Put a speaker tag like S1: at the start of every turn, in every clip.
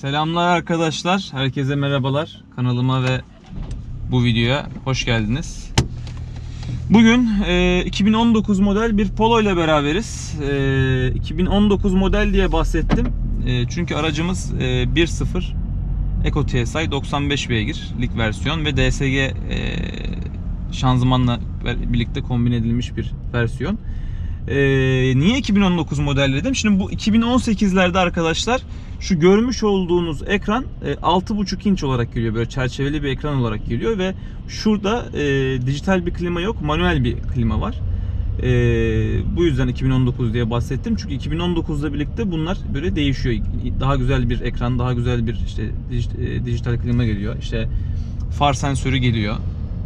S1: Selamlar arkadaşlar. Herkese merhabalar. Kanalıma ve bu videoya hoş geldiniz. Bugün e, 2019 model bir Polo ile beraberiz. E, 2019 model diye bahsettim. E, çünkü aracımız e, 1.0 Eco TSI 95 beygirlik versiyon ve DSG e, şanzımanla birlikte kombin edilmiş bir versiyon. Ee, niye 2019 model dedim? Şimdi bu 2018'lerde arkadaşlar şu görmüş olduğunuz ekran e, 6.5 inç olarak geliyor. Böyle çerçeveli bir ekran olarak geliyor ve şurada e, dijital bir klima yok, manuel bir klima var. E, bu yüzden 2019 diye bahsettim. Çünkü 2019'la birlikte bunlar böyle değişiyor. Daha güzel bir ekran, daha güzel bir işte e, dijital klima geliyor. İşte far sensörü geliyor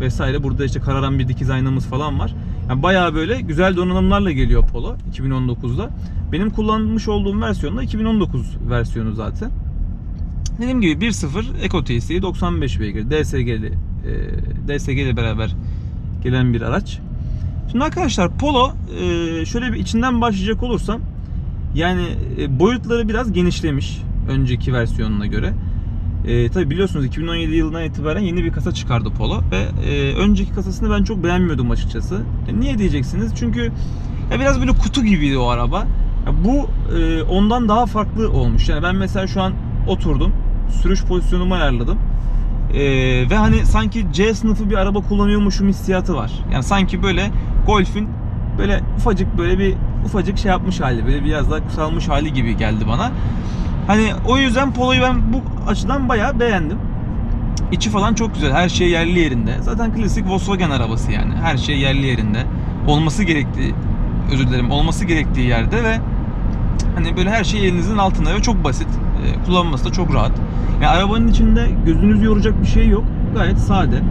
S1: vesaire. Burada işte kararan bir dikiz aynamız falan var. Yani bayağı böyle güzel donanımlarla geliyor Polo 2019'da. Benim kullanmış olduğum versiyon da 2019 versiyonu zaten. Dediğim gibi 1.0 Eco TSI 95 beygir DSG'li e, DSG ile beraber gelen bir araç. Şimdi arkadaşlar Polo e, şöyle bir içinden başlayacak olursam yani e, boyutları biraz genişlemiş önceki versiyonuna göre. E, tabi biliyorsunuz 2017 yılından itibaren yeni bir kasa çıkardı Polo ve e, önceki kasasını ben çok beğenmiyordum açıkçası. E, niye diyeceksiniz? Çünkü ya biraz böyle kutu gibiydi o araba. Ya bu e, ondan daha farklı olmuş. Yani ben mesela şu an oturdum, sürüş pozisyonumu ayarladım. E, ve hani sanki C sınıfı bir araba kullanıyormuşum hissiyatı var. Yani sanki böyle Golf'ün böyle ufacık böyle bir ufacık şey yapmış hali, böyle biraz daha kısalmış hali gibi geldi bana. Hani o yüzden Polo'yu ben bu açıdan bayağı beğendim. İçi falan çok güzel. Her şey yerli yerinde. Zaten klasik Volkswagen arabası yani. Her şey yerli yerinde. Olması gerektiği, özür dilerim, olması gerektiği yerde ve hani böyle her şey elinizin altında ve çok basit. Ee, kullanması da çok rahat. Yani arabanın içinde gözünüzü yoracak bir şey yok. Gayet sade.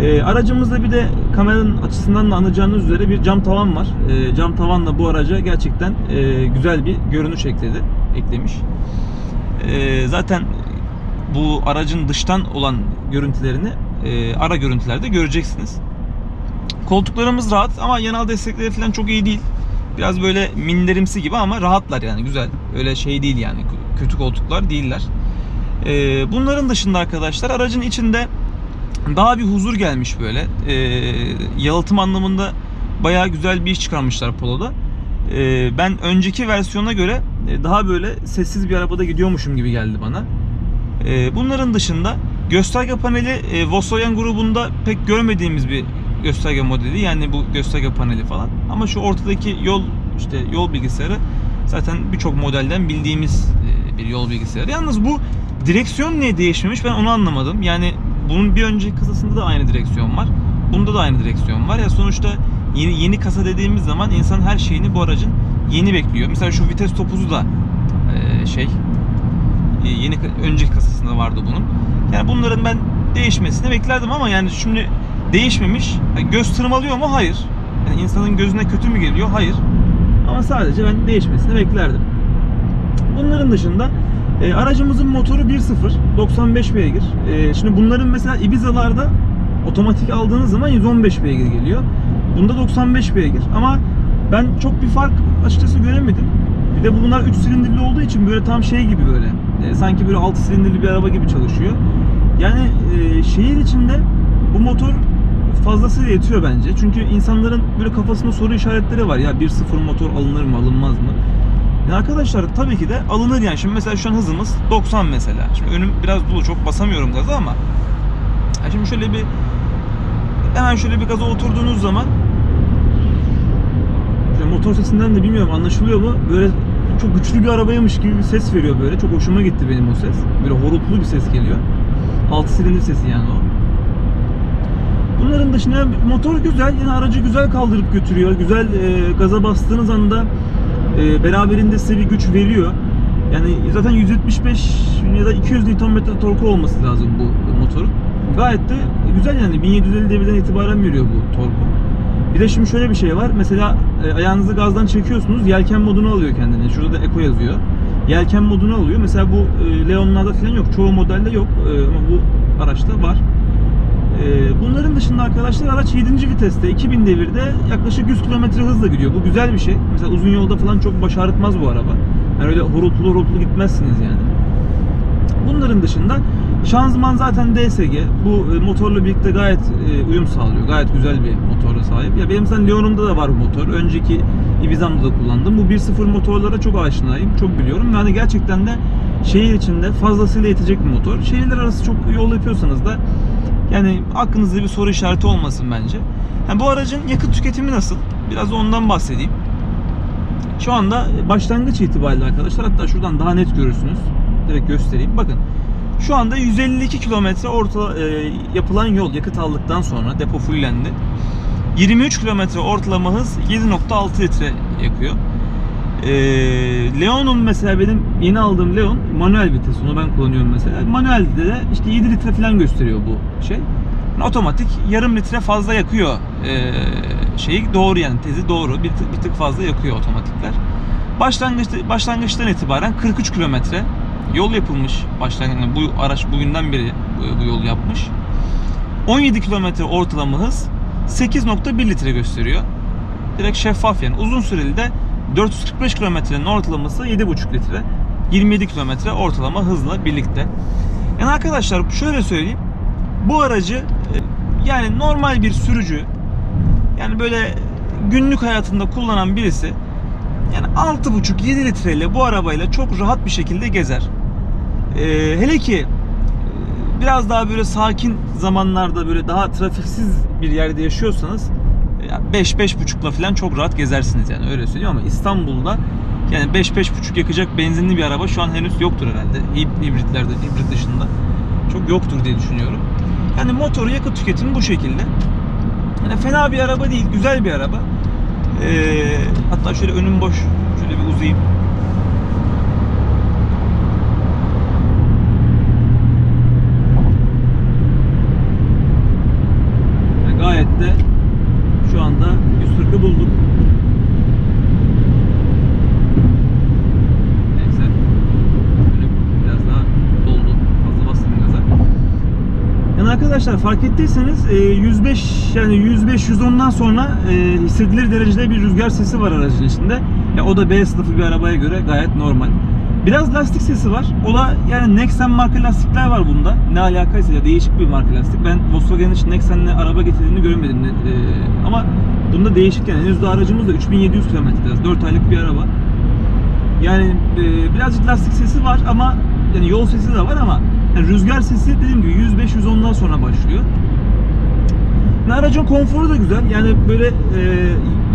S1: Ee, aracımızda bir de kameranın açısından da anlayacağınız üzere bir cam tavan var. Ee, cam tavanla bu araca gerçekten e, güzel bir görünüş ekledi, eklemiş. Ee, zaten bu aracın dıştan olan görüntülerini e, ara görüntülerde göreceksiniz. Koltuklarımız rahat ama yanal destekleri falan çok iyi değil. Biraz böyle minderimsi gibi ama rahatlar yani güzel. Öyle şey değil yani kötü koltuklar değiller. Ee, bunların dışında arkadaşlar aracın içinde daha bir huzur gelmiş böyle. Ee, yalıtım anlamında bayağı güzel bir iş çıkarmışlar Polo'da. Ee, ben önceki versiyona göre e, daha böyle sessiz bir arabada gidiyormuşum gibi geldi bana. Ee, bunların dışında gösterge paneli e, Volkswagen grubunda pek görmediğimiz bir gösterge modeli. Yani bu gösterge paneli falan. Ama şu ortadaki yol işte yol bilgisayarı zaten birçok modelden bildiğimiz e, bir yol bilgisayarı. Yalnız bu direksiyon niye değişmemiş ben onu anlamadım. Yani bunun bir önceki kasasında da aynı direksiyon var. Bunda da aynı direksiyon var. Ya sonuçta yeni yeni kasa dediğimiz zaman insan her şeyini bu aracın yeni bekliyor. Mesela şu vites topuzu da şey e, yeni önceki kasasında vardı bunun. Yani bunların ben değişmesini beklerdim ama yani şimdi değişmemiş. Yani göz tırmalıyor mu? Hayır. Yani insanın gözüne kötü mü geliyor? Hayır. Ama sadece ben değişmesini beklerdim. Bunların dışında e, aracımızın motoru 1.0 95 beygir. E, şimdi bunların mesela Ibiza'larda otomatik aldığınız zaman 115 beygir geliyor. Bunda 95 beygir ama ben çok bir fark açıkçası göremedim. Bir de bunlar 3 silindirli olduğu için böyle tam şey gibi böyle. E, sanki böyle 6 silindirli bir araba gibi çalışıyor. Yani e, şehir içinde bu motor fazlasıyla yetiyor bence. Çünkü insanların böyle kafasında soru işaretleri var. Ya 1.0 motor alınır mı alınmaz mı? Yani arkadaşlar tabii ki de alınır yani. Şimdi mesela şu an hızımız 90 mesela. Şimdi önüm biraz dolu çok basamıyorum gaza ama ya şimdi şöyle bir hemen şöyle bir gaza oturduğunuz zaman motor sesinden de bilmiyorum anlaşılıyor mu? Böyle çok güçlü bir arabaymış gibi bir ses veriyor böyle. Çok hoşuma gitti benim o ses. Böyle horultulu bir ses geliyor. 6 silindir sesi yani o. Bunların dışında motor güzel, yine aracı güzel kaldırıp götürüyor. Güzel e, gaza bastığınız anda e, beraberinde size bir güç veriyor. Yani zaten 175 ya da 200 Nm torku olması lazım bu motorun. Gayet de güzel yani 1750 devirden itibaren veriyor bu torku. Bir de şimdi şöyle bir şey var. Mesela e, ayağınızı gazdan çekiyorsunuz. Yelken modunu alıyor kendine. Şurada da Eco yazıyor. Yelken modunu alıyor. Mesela bu e, Leon'larda falan yok. Çoğu modelde yok. E, ama bu araçta var. E, bunların dışında arkadaşlar araç 7. viteste 2000 devirde yaklaşık 100 km hızla gidiyor. Bu güzel bir şey. Mesela uzun yolda falan çok baş ağrıtmaz bu araba. Yani öyle horultulu horultulu gitmezsiniz yani. Onun dışında şanzıman zaten DSG. Bu e, motorla birlikte gayet e, uyum sağlıyor. Gayet güzel bir motora sahip. Ya benim sen Leon'umda da var bu motor. Önceki Ibiza'mda da kullandım. Bu 1.0 motorlara çok aşinayım. Çok biliyorum. Yani gerçekten de şehir içinde fazlasıyla yetecek bir motor. Şehirler arası çok yol yapıyorsanız da yani aklınızda bir soru işareti olmasın bence. Yani bu aracın yakıt tüketimi nasıl? Biraz ondan bahsedeyim. Şu anda başlangıç itibariyle arkadaşlar hatta şuradan daha net görürsünüz. Direkt göstereyim. Bakın şu anda 152 kilometre orta e, yapılan yol yakıt aldıktan sonra depo fullendi. 23 kilometre ortalama hız 7.6 litre yakıyor. E, Leon'un mesela benim yeni aldığım Leon manuel vites onu ben kullanıyorum mesela. Manuelde de işte 7 litre falan gösteriyor bu şey. Yani otomatik yarım litre fazla yakıyor e, şeyi doğru yani tezi doğru bir tık, bir tık fazla yakıyor otomatikler. Başlangıçta, başlangıçtan itibaren 43 kilometre yol yapılmış. Başlangıç bu araç bugünden beri bu, bu yolu yapmış. 17 kilometre ortalama hız 8.1 litre gösteriyor. Direkt şeffaf yani. Uzun süreli de 445 kilometrenin ortalaması 7.5 litre. 27 kilometre ortalama hızla birlikte. Yani arkadaşlar şöyle söyleyeyim. Bu aracı e, yani normal bir sürücü yani böyle günlük hayatında kullanan birisi yani 6.5-7 litreyle bu arabayla çok rahat bir şekilde gezer. Ee, hele ki e, biraz daha böyle sakin zamanlarda böyle daha trafiksiz bir yerde yaşıyorsanız 5-5.5'la falan çok rahat gezersiniz yani öyle söyleyeyim ama İstanbul'da yani 5-5.5 yakacak benzinli bir araba şu an henüz yoktur herhalde. Hib- Hibritlerde, hibrit dışında çok yoktur diye düşünüyorum. Yani motoru yakıt tüketimi bu şekilde. Yani fena bir araba değil, güzel bir araba. Ee, hatta şöyle önüm boş, şöyle bir uzayayım. Yani gayet de şu anda 140'ı bulduk. Neyse. Böyle biraz daha doldu. Fazla bastım gaza. Yani arkadaşlar fark ettiyseniz e, 105 yani 105 110'dan sonra e, hissedilir derecede bir rüzgar sesi var aracın içinde. Ya o da B sınıfı bir arabaya göre gayet normal. Biraz lastik sesi var. O da yani Nexen marka lastikler var bunda. Ne alakaysa ya değişik bir marka lastik. Ben Volkswagen'in hiç Nexen'le araba getirdiğini görmedim. E, ama bunda değişik yani. Henüz daha aracımız da 3700 km. 4 aylık bir araba. Yani e, birazcık lastik sesi var ama yani yol sesi de var ama yani rüzgar sesi dediğim gibi 105-110'dan sonra başlıyor. Yani aracın konforu da güzel. Yani böyle e,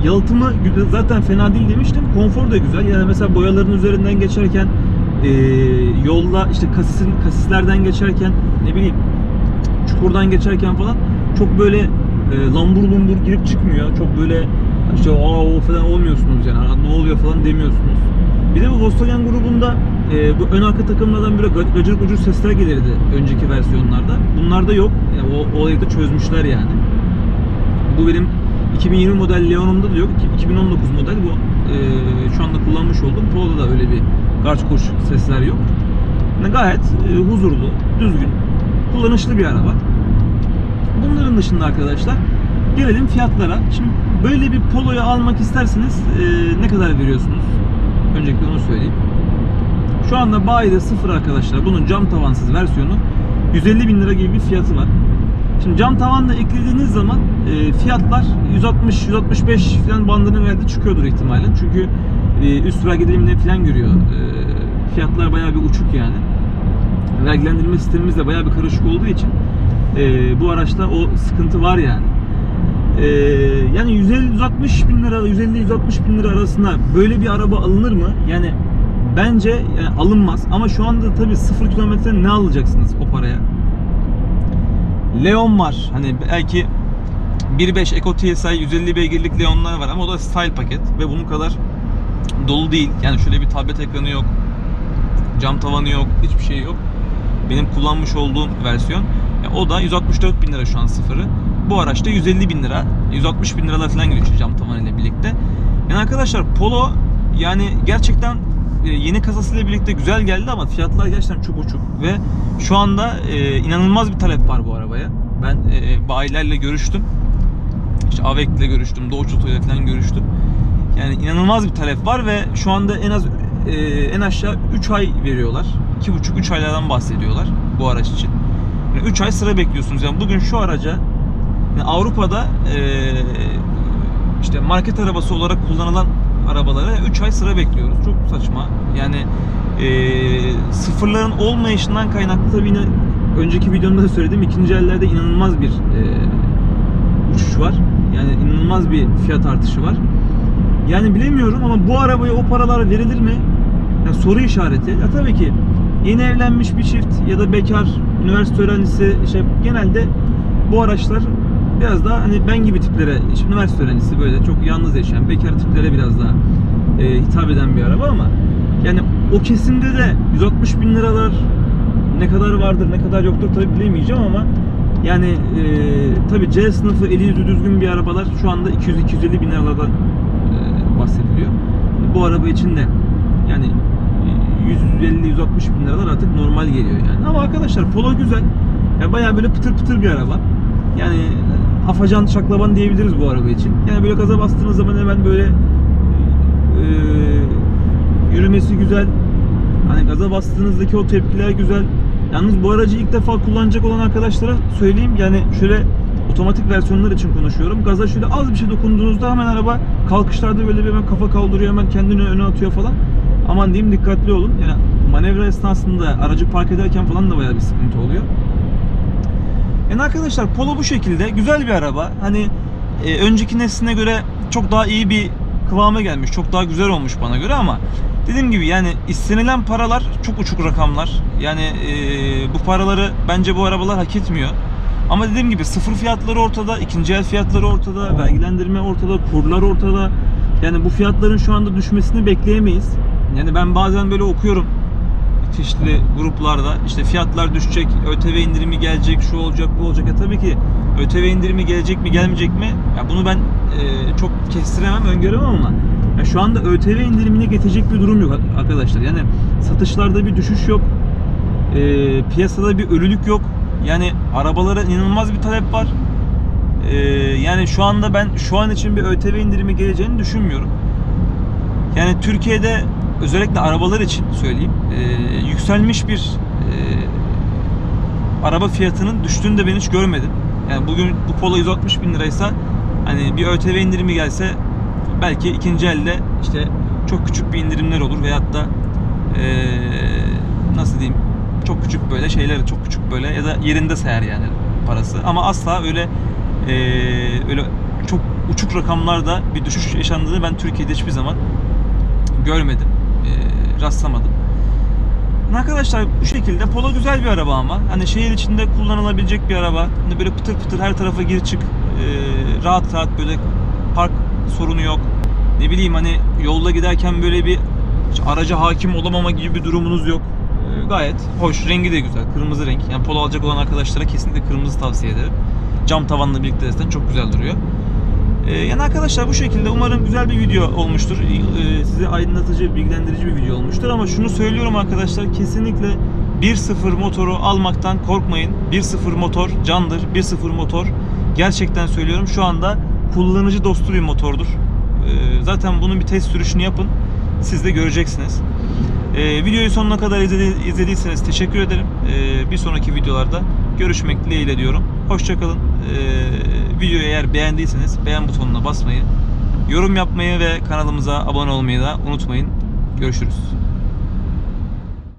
S1: yalıtımı zaten fena değil demiştim. Konfor da güzel. Yani mesela boyaların üzerinden geçerken e, yolda işte kasisin kasislerden geçerken ne bileyim çukurdan geçerken falan çok böyle e, lambur lumbur girip çıkmıyor. Çok böyle işte aa o falan olmuyorsunuz yani. "Aa, Ne oluyor falan demiyorsunuz. Bir de bu Volkswagen grubunda e, bu ön arka takımlardan böyle ga- gacır gucur sesler gelirdi önceki versiyonlarda. Bunlarda yok. Yani o olayı da çözmüşler yani. Bu benim 2020 model Leon'umda da yok. İki- 2019 model bu e, şu anda kullanmış olduğum Polo'da da öyle bir garç kurş sesler yok. Yani gayet e, huzurlu, düzgün, kullanışlı bir araba. Bunların dışında arkadaşlar gelelim fiyatlara. Şimdi böyle bir Polo'yu almak isterseniz e, ne kadar veriyorsunuz? Öncelikle onu söyleyeyim. Şu anda bayide sıfır arkadaşlar. Bunun cam tavansız versiyonu 150 bin lira gibi bir fiyatı var. Şimdi cam tavanla eklediğiniz zaman e, fiyatlar 160-165 falan bandına verdi çıkıyordur ihtimalle. Çünkü e, üst vergi dilimine falan görüyor. E, fiyatlar bayağı bir uçuk yani. Vergilendirme sistemimiz de bayağı bir karışık olduğu için e, bu araçta o sıkıntı var yani. E, yani 150-160 bin lira, 150-160 bin lira arasında böyle bir araba alınır mı? Yani bence yani alınmaz. Ama şu anda tabii 0 kilometre ne alacaksınız o paraya? Leon var. Hani belki 1.5 Eco TSI 150 beygirlik Leon'lar var ama o da style paket ve bunun kadar dolu değil. Yani şöyle bir tablet ekranı yok. Cam tavanı yok. Hiçbir şey yok. Benim kullanmış olduğum versiyon. Ya o da 164 bin lira şu an sıfırı. Bu araçta 150 bin lira. 160 bin liralar falan gidiyor cam tavanı ile birlikte. Yani arkadaşlar Polo yani gerçekten e, yeni kasasıyla birlikte güzel geldi ama fiyatlar gerçekten çok uçuk ve şu anda e, inanılmaz bir talep var bu arabaya. Ben e, bayilerle görüştüm. İşte Avek'le görüştüm, Doğuş Oto'yla falan görüştüm. Yani inanılmaz bir talep var ve şu anda en az e, en aşağı 3 ay veriyorlar. 2,5-3 aylardan bahsediyorlar bu araç için. 3 ay sıra bekliyorsunuz. Yani bugün şu araca yani Avrupa'da e, işte market arabası olarak kullanılan arabalara 3 ay sıra bekliyoruz. Çok saçma. Yani e, sıfırların olmayışından kaynaklı tabii yine önceki videomda da söyledim. ikinci ellerde inanılmaz bir e, uçuş var. Yani inanılmaz bir fiyat artışı var. Yani bilemiyorum ama bu arabaya o paralar verilir mi? Yani soru işareti. Ya tabii ki yeni evlenmiş bir çift ya da bekar üniversite öğrencisi işte genelde bu araçlar biraz daha hani ben gibi tiplere işte üniversite öğrencisi böyle çok yalnız yaşayan bekar tiplere biraz daha e, hitap eden bir araba ama yani o kesimde de 160 bin liralar ne kadar vardır ne kadar yoktur tabi bilemeyeceğim ama yani e, tabi C sınıfı eli yüzü düzgün bir arabalar şu anda 200-250 bin liralardan e, bahsediliyor. Bu araba için de yani 150-160 bin liralar artık normal geliyor yani. Ama arkadaşlar Polo güzel. Ya bayağı böyle pıtır pıtır bir araba. Yani e, afacan şaklaban diyebiliriz bu araba için. Yani böyle gaza bastığınız zaman hemen böyle e, yürümesi güzel. Hani gaza bastığınızdaki o tepkiler güzel. Yalnız bu aracı ilk defa kullanacak olan arkadaşlara söyleyeyim yani şöyle otomatik versiyonlar için konuşuyorum. Gaza şöyle az bir şey dokunduğunuzda hemen araba kalkışlarda böyle bir hemen kafa kaldırıyor hemen kendini öne atıyor falan. Aman diyeyim dikkatli olun. Yani manevra esnasında aracı park ederken falan da bayağı bir sıkıntı oluyor. Yani arkadaşlar Polo bu şekilde güzel bir araba. Hani e, önceki nesline göre çok daha iyi bir kıvama gelmiş. Çok daha güzel olmuş bana göre ama dediğim gibi yani istenilen paralar çok uçuk rakamlar. Yani e, bu paraları bence bu arabalar hak etmiyor. Ama dediğim gibi sıfır fiyatları ortada, ikinci el fiyatları ortada, vergilendirme ortada, kurlar ortada. Yani bu fiyatların şu anda düşmesini bekleyemeyiz. Yani ben bazen böyle okuyorum çeşitli gruplarda işte fiyatlar düşecek, ÖTV indirimi gelecek, şu olacak, bu olacak. Ya tabii ki ÖTV indirimi gelecek mi, gelmeyecek mi? Ya bunu ben e, çok kestiremem, öngöremem ama ya şu anda ÖTV indirimine getirecek bir durum yok arkadaşlar. Yani satışlarda bir düşüş yok. E, piyasada bir ölülük yok. Yani arabalara inanılmaz bir talep var. E, yani şu anda ben şu an için bir ÖTV indirimi geleceğini düşünmüyorum. Yani Türkiye'de özellikle arabalar için söyleyeyim e, yükselmiş bir e, araba fiyatının düştüğünü de ben hiç görmedim. Yani bugün bu Polo 160 bin liraysa hani bir ÖTV indirimi gelse belki ikinci elde işte çok küçük bir indirimler olur veyahut da e, nasıl diyeyim çok küçük böyle şeyler çok küçük böyle ya da yerinde sayar yani parası ama asla öyle e, öyle çok uçuk rakamlarda bir düşüş yaşandığını ben Türkiye'de hiçbir zaman görmedim. E, rastlamadım. Arkadaşlar bu şekilde Polo güzel bir araba ama hani şehir içinde kullanılabilecek bir araba. Hani böyle pıtır pıtır her tarafa gir çık e, rahat rahat böyle park sorunu yok. Ne bileyim hani yolda giderken böyle bir araca hakim olamama gibi bir durumunuz yok. E, gayet hoş. Rengi de güzel. Kırmızı renk. Yani Polo alacak olan arkadaşlara kesinlikle kırmızı tavsiye ederim. Cam tavanla birlikte zaten çok güzel duruyor. Ee, yani arkadaşlar bu şekilde umarım güzel bir video olmuştur. Ee, size aydınlatıcı, bilgilendirici bir video olmuştur. Ama şunu söylüyorum arkadaşlar kesinlikle 1.0 motoru almaktan korkmayın. 1.0 motor candır. 1.0 motor gerçekten söylüyorum şu anda kullanıcı dostu bir motordur. Ee, zaten bunun bir test sürüşünü yapın. Siz de göreceksiniz. Ee, videoyu sonuna kadar izledi- izlediyseniz teşekkür ederim. Bir sonraki videolarda görüşmek dileğiyle diyorum. Hoşçakalın. Ee, videoyu eğer beğendiyseniz beğen butonuna basmayı, yorum yapmayı ve kanalımıza abone olmayı da unutmayın. Görüşürüz.